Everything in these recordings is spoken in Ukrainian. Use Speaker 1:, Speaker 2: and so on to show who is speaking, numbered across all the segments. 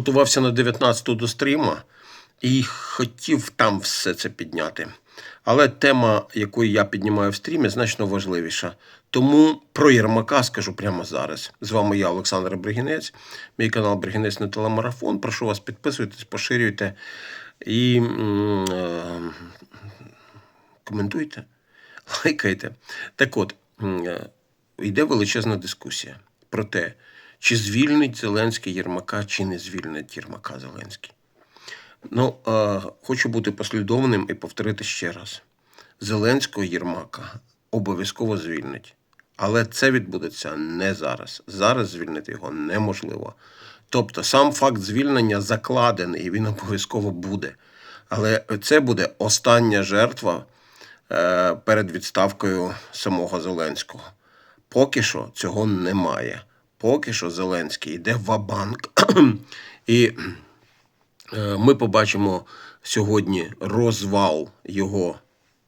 Speaker 1: готувався на 19-ту до стріма і хотів там все це підняти. Але тема, яку я піднімаю в стрімі, значно важливіша. Тому про Єрмака скажу прямо зараз. З вами я, Олександр Бригінець, мій канал Бригінець на телемарафон. Прошу вас підписуйтесь, поширюйте і м, е, коментуйте, лайкайте. Так от, е, йде величезна дискусія про те, чи звільнить Зеленський Єрмака, чи не звільнить Єрмака Зеленський. Ну, е, хочу бути послідовним і повторити ще раз: Зеленського Єрмака обов'язково звільнить. Але це відбудеться не зараз. Зараз звільнити його неможливо. Тобто, сам факт звільнення закладений, і він обов'язково буде. Але це буде остання жертва е, перед відставкою самого Зеленського. Поки що цього немає. Поки що Зеленський йде в банк і Е, ми побачимо сьогодні розвал його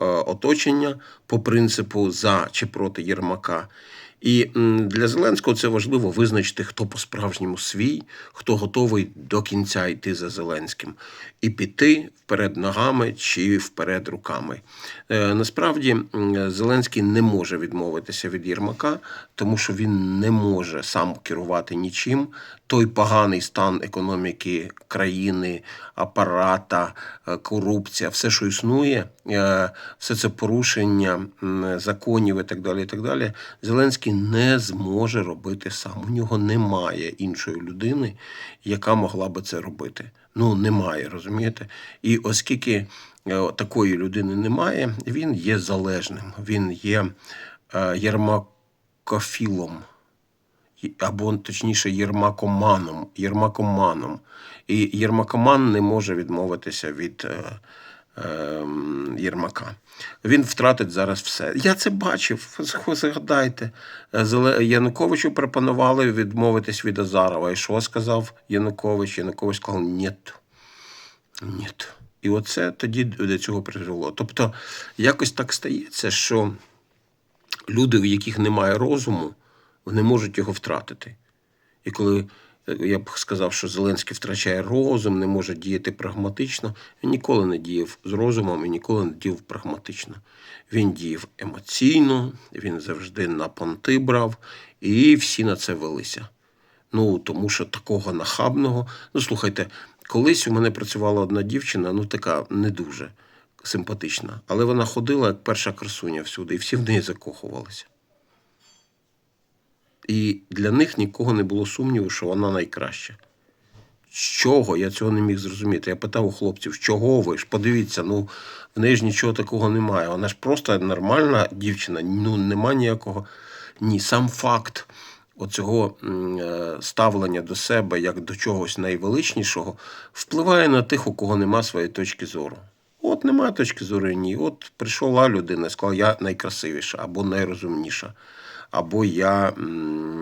Speaker 1: е, оточення по принципу за чи проти Єрмака. І для Зеленського це важливо визначити, хто по-справжньому свій, хто готовий до кінця йти за Зеленським, і піти вперед ногами чи вперед руками. Е, насправді Зеленський не може відмовитися від Єрмака, тому що він не може сам керувати нічим. Той поганий стан економіки країни, апарата, е, корупція, все, що існує, е, все це порушення законів і так далі. І так далі. Зеленський не зможе робити сам. У нього немає іншої людини, яка могла би це робити. Ну, немає, розумієте? І оскільки е, такої людини немає, він є залежним, він є е, єрмакофілом або точніше єрмакоманом. єрмакоманом. І єрмакоман не може відмовитися від е, Єрмака. Він втратить зараз все. Я це бачив. Згадайте, Януковичу пропонували відмовитись від Азарова. І що сказав Янукович? Янукович сказав ні. Ні. І оце тоді до цього призвело. Тобто, якось так стається, що люди, в яких немає розуму, вони можуть його втратити. І коли е, я б сказав, що Зеленський втрачає розум, не може діяти прагматично, він ніколи не діяв з розумом і ніколи не діяв прагматично. Він діяв емоційно, він завжди на понти брав, і всі на це велися. Ну, тому що такого нахабного. Ну, слухайте, колись у мене працювала одна дівчина, ну така не дуже симпатична, але вона ходила як перша красуня всюди, і всі в неї закохувалися. І для них нікого не було сумніву, що вона найкраща. З чого? Я цього не міг зрозуміти. Я питав у хлопців, чого ви ж? Подивіться, ну в неї ж нічого такого немає. Вона ж просто нормальна дівчина, ну нема ніякого. Ні, сам факт оцього е, ставлення до себе як до чогось найвеличнішого впливає на тих, у кого нема своєї точки зору. От немає точки зору ні. От прийшла людина і сказала, я найкрасивіша або найрозумніша, або я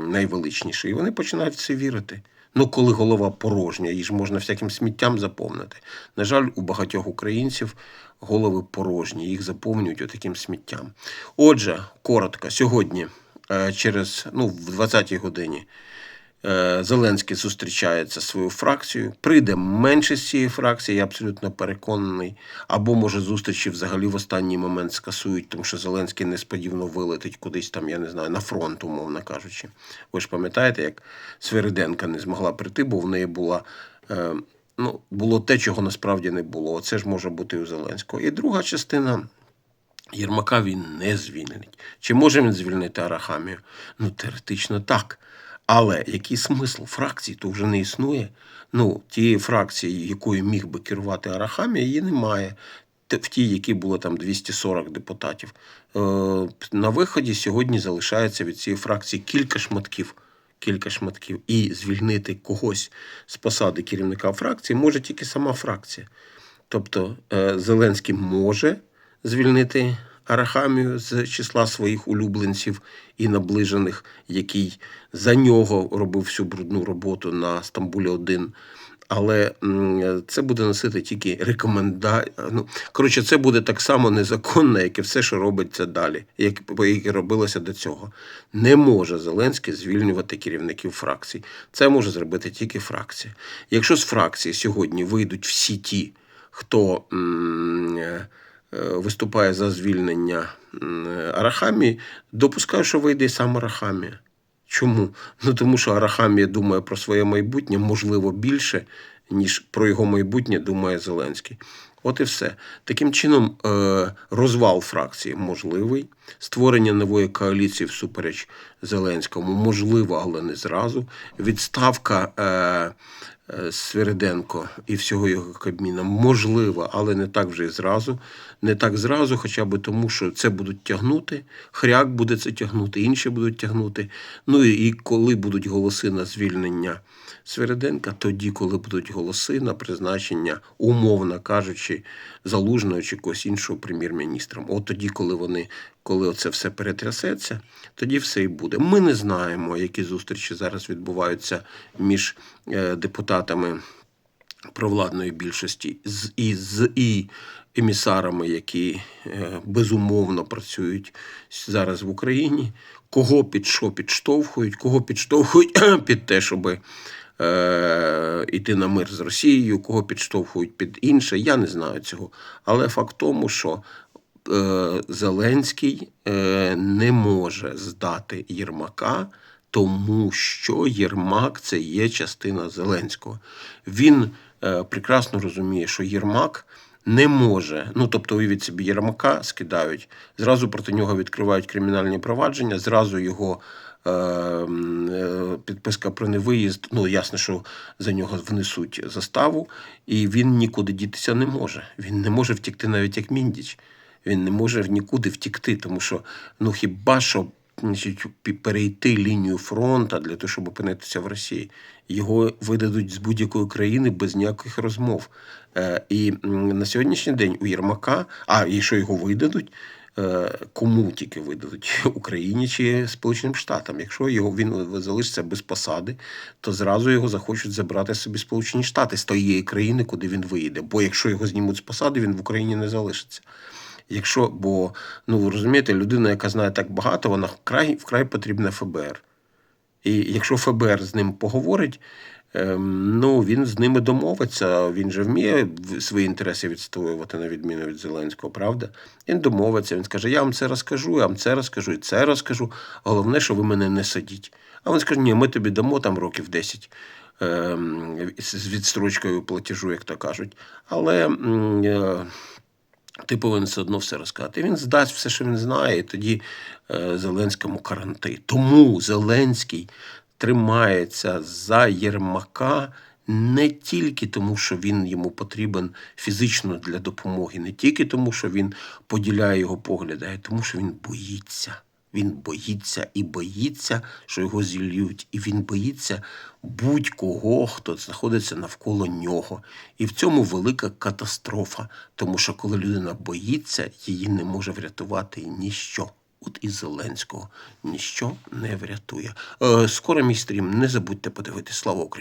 Speaker 1: найвеличніший. І вони починають в це вірити. Ну, коли голова порожня, її ж можна всяким сміттям заповнити. На жаль, у багатьох українців голови порожні, їх заповнюють отаким сміттям. Отже, коротко, сьогодні, е, через ну, в 20-й годині, Зеленський зустрічається зі своєю фракцією. Прийде менше з цієї фракції, я абсолютно переконаний. Або, може, зустрічі взагалі в останній момент скасують, тому що Зеленський несподівано вилетить кудись там, я не знаю, на фронт, умовно кажучи. Ви ж пам'ятаєте, як Свириденка не змогла прийти, бо в неї була. Е, Ну, було те, чого насправді не було. Оце ж може бути у Зеленського. І друга частина Єрмака він не звільнить. Чи може він звільнити Арахамію? Ну, теоретично так. Але який смисл фракції то вже не існує. Ну, тієї фракції, якою міг би керувати Арахамія, її немає. В тій, які було там 240 депутатів. Е, на виході сьогодні залишається від цієї фракції кілька шматків. Кілька шматків. І звільнити когось з посади керівника фракції може тільки сама фракція. Тобто е, Зеленський може звільнити Арахамію з числа своїх улюбленців і наближених, який за нього робив всю брудну роботу на Стамбулі 1 Але це буде носити тільки рекоменда... Ну, коротше, це буде так само незаконно, як і все, що робиться далі, як, і робилося до цього. Не може Зеленський звільнювати керівників фракцій. Це може зробити тільки фракція. Якщо з фракції сьогодні вийдуть всі ті, хто м, виступає за звільнення Арахамії, допускаю, що вийде і сам Арахамія. Чому? Ну тому що Арахамія думає про своє майбутнє, можливо, більше, ніж про його майбутнє думає Зеленський. От і все. Таким чином, е, розвал фракції можливий, створення нової коаліції всупереч Зеленському можливо, але не зразу. Відставка е, е, Свириденко і всього його кабміна можлива, але не так вже і зразу. Не так зразу, хоча б тому, що це будуть тягнути. Хряк буде це тягнути, інші будуть тягнути. Ну і, і коли будуть голоси на звільнення Свириденка, тоді, коли будуть голоси на призначення, умовно кажучи, залужного чи когось іншого прем'єр-міністром. От тоді, коли вони, коли це все перетрясеться, тоді все і буде. Ми не знаємо, які зустрічі зараз відбуваються між е, депутатами провладної більшості з і з і емісарами, які е, безумовно працюють зараз в Україні. Кого під що підштовхують, кого підштовхують під те, щоб е, йти на мир з Росією, кого підштовхують під інше. Я не знаю цього. Але факт тому, що е, Зеленський е, не може здати Єрмака, тому що Єрмак це є частина Зеленського. Він е, прекрасно розуміє, що Єрмак не може. Ну, тобто, уявіть собі, Єрмака скидають, зразу проти нього відкривають кримінальні провадження, зразу його. е, е, Підписка про невиїзд, ну ясно, що за нього внесуть заставу, і він нікуди дітися не може. Він не може втікти навіть як міндіч. Він не може нікуди втікти, тому що ну хіба що значить, перейти лінію фронту для того, щоб опинитися в Росії. Його видадуть з будь-якої країни без ніяких розмов. Е, і на сьогоднішній день у Єрмака, а і що його видадуть, е, кому тільки видадуть Україні чи Сполученим Штатам. Якщо його він залишиться без посади, то зразу його захочуть забрати собі Сполучені Штати з тієї країни, куди він виїде. Бо якщо його знімуть з посади, він в Україні не залишиться. Якщо, бо ну ви розумієте, людина, яка знає так багато, вона вкрай вкрай потрібна ФБР. І якщо ФБР з ним поговорить, ем, ну він з ними домовиться. Він же вміє свої інтереси відстоювати на відміну від Зеленського, правда? Він домовиться. Він скаже: Я вам це розкажу, я вам це розкажу, і це розкажу. Головне, що ви мене не садіть. А він скаже: Ні, ми тобі дамо там років 10 ем, з відстрочкою платежу, як то кажуть. Але. Ти повинен все одно все розказати. Він здасть все, що він знає, і тоді е, Зеленському каранти. Тому Зеленський тримається за Єрмака не тільки тому, що він йому потрібен фізично для допомоги, не тільки тому, що він поділяє його погляди, а й тому, що він боїться. Він боїться і боїться, що його зільють, і він боїться будь-кого, хто знаходиться навколо нього. І в цьому велика катастрофа, тому що коли людина боїться, її не може врятувати ніщо. От і Зеленського ніщо не врятує. Е, скоро мій стрім. Не забудьте подивитись. Слава Україні!